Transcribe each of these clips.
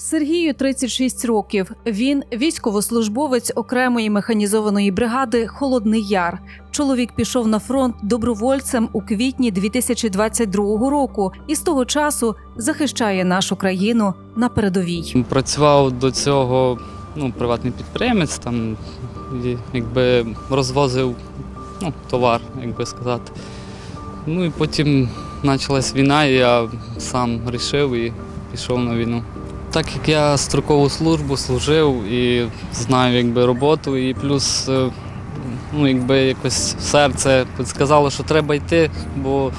Сергію 36 років. Він військовослужбовець окремої механізованої бригади Холодний Яр. Чоловік пішов на фронт добровольцем у квітні 2022 року і з того часу захищає нашу країну на передовій. Працював до цього ну, приватний підприємець, там якби розвозив ну, товар, як би сказати. Ну і потім почалась війна, і я сам вирішив і пішов на війну. Так як я строкову службу служив і знаю якби, роботу, і плюс е, ну, якби якось серце підказало, що треба йти, бо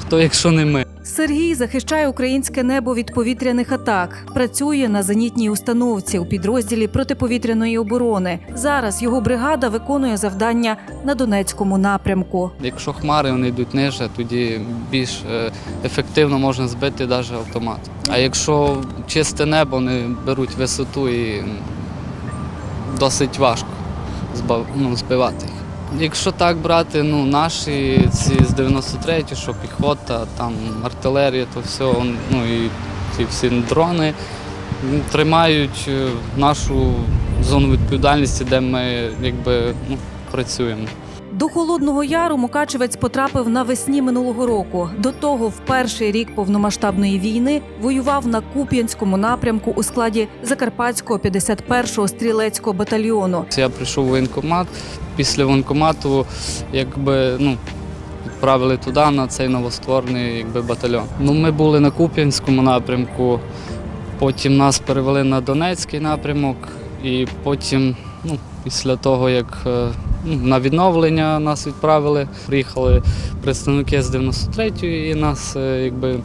хто, якщо не ми. Сергій захищає українське небо від повітряних атак. Працює на зенітній установці у підрозділі протиповітряної оборони. Зараз його бригада виконує завдання на Донецькому напрямку. Якщо хмари вони йдуть ниже, тоді більш е, ефективно можна збити навіть автомат. А якщо чисте небо, вони беруть висоту і досить важко ну, збивати їх. Якщо так брати, ну наші ці з 93 що піхота, там артилерія, то все, ну і ці всі дрони тримають е, нашу зону відповідальності, де ми якби ну, працюємо. До холодного яру Мукачевець потрапив навесні минулого року. До того, в перший рік повномасштабної війни воював на Куп'янському напрямку у складі Закарпатського 51-го стрілецького батальйону. Я прийшов в воєнкомат. Після воєнкомату якби, ну, відправили туди, на цей новостворений якби, батальйон. Ну, ми були на Куп'янському напрямку, потім нас перевели на Донецький напрямок, і потім, ну, після того, як е, на відновлення нас відправили, приїхали представники з 93-ї і нас е, якби,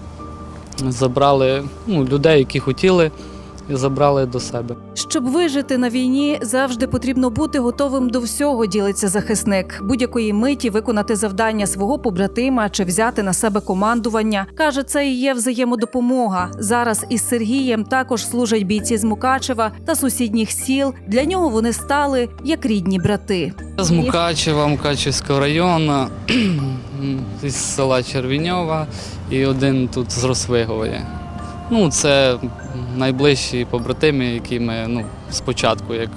забрали ну, людей, які хотіли, і забрали до себе. Щоб вижити на війні, завжди потрібно бути готовим до всього, ділиться захисник. Будь-якої миті виконати завдання свого побратима чи взяти на себе командування. каже, це і є взаємодопомога. Зараз із Сергієм також служать бійці з Мукачева та сусідніх сіл. Для нього вони стали як рідні брати. З Мукачева, Мукачевського району, із села Червіньова і один тут з Росвигової. Ну, це найближчі побратими, які ми ну, спочатку як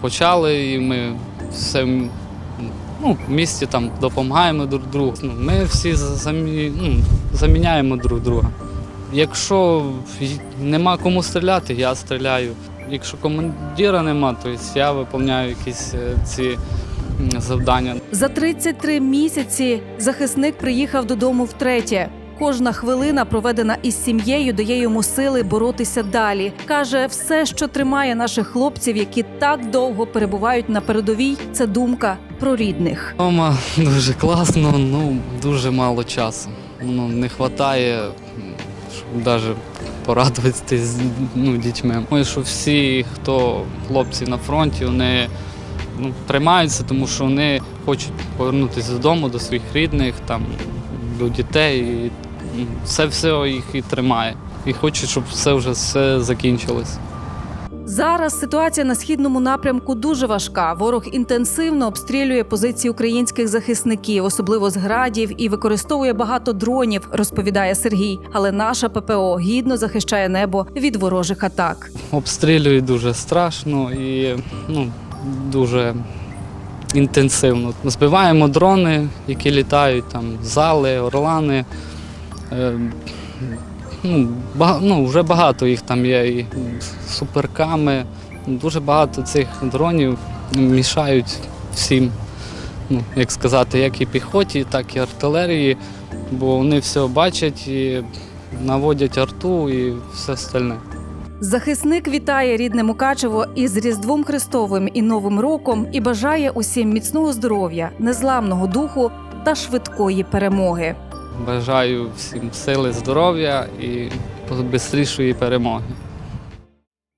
почали, і ми все ну, в місті там допомагаємо друг другу. Ну, ми всі замі, ну, заміняємо друг друга. Якщо нема кому стріляти, я стріляю. Якщо командира нема, то я виконую якісь е, ці завдання. За 33 місяці захисник приїхав додому втретє. Кожна хвилина, проведена із сім'єю, дає йому сили боротися далі. каже, все, що тримає наших хлопців, які так довго перебувають на передовій, це думка про рідних. Дома дуже класно, ну дуже мало часу. Ну, не вистачає, щоб навіть порадуватися з ну, дітьми. Думаю, що всі, хто хлопці на фронті, вони ну, тримаються, тому що вони хочуть повернутися додому до своїх рідних, там, до дітей. І, це все їх і тримає. І хочуть, щоб все вже все закінчилось. Зараз ситуація на східному напрямку дуже важка. Ворог інтенсивно обстрілює позиції українських захисників, особливо з градів, і використовує багато дронів, розповідає Сергій. Але наша ППО гідно захищає небо від ворожих атак. обстрілюють дуже страшно і ну, дуже інтенсивно. Збиваємо дрони, які літають, там, зали, орлани. Е, ну, бага, ну, вже багато їх там є, і суперками. Дуже багато цих дронів мішають всім, ну, як сказати, як і піхоті, так і артилерії, бо вони все бачать і наводять арту і все остальне. Захисник вітає рідне Мукачево із Різдвом Христовим і Новим роком і бажає усім міцного здоров'я, незламного духу та швидкої перемоги. Бажаю всім сили, здоров'я і швидшої перемоги.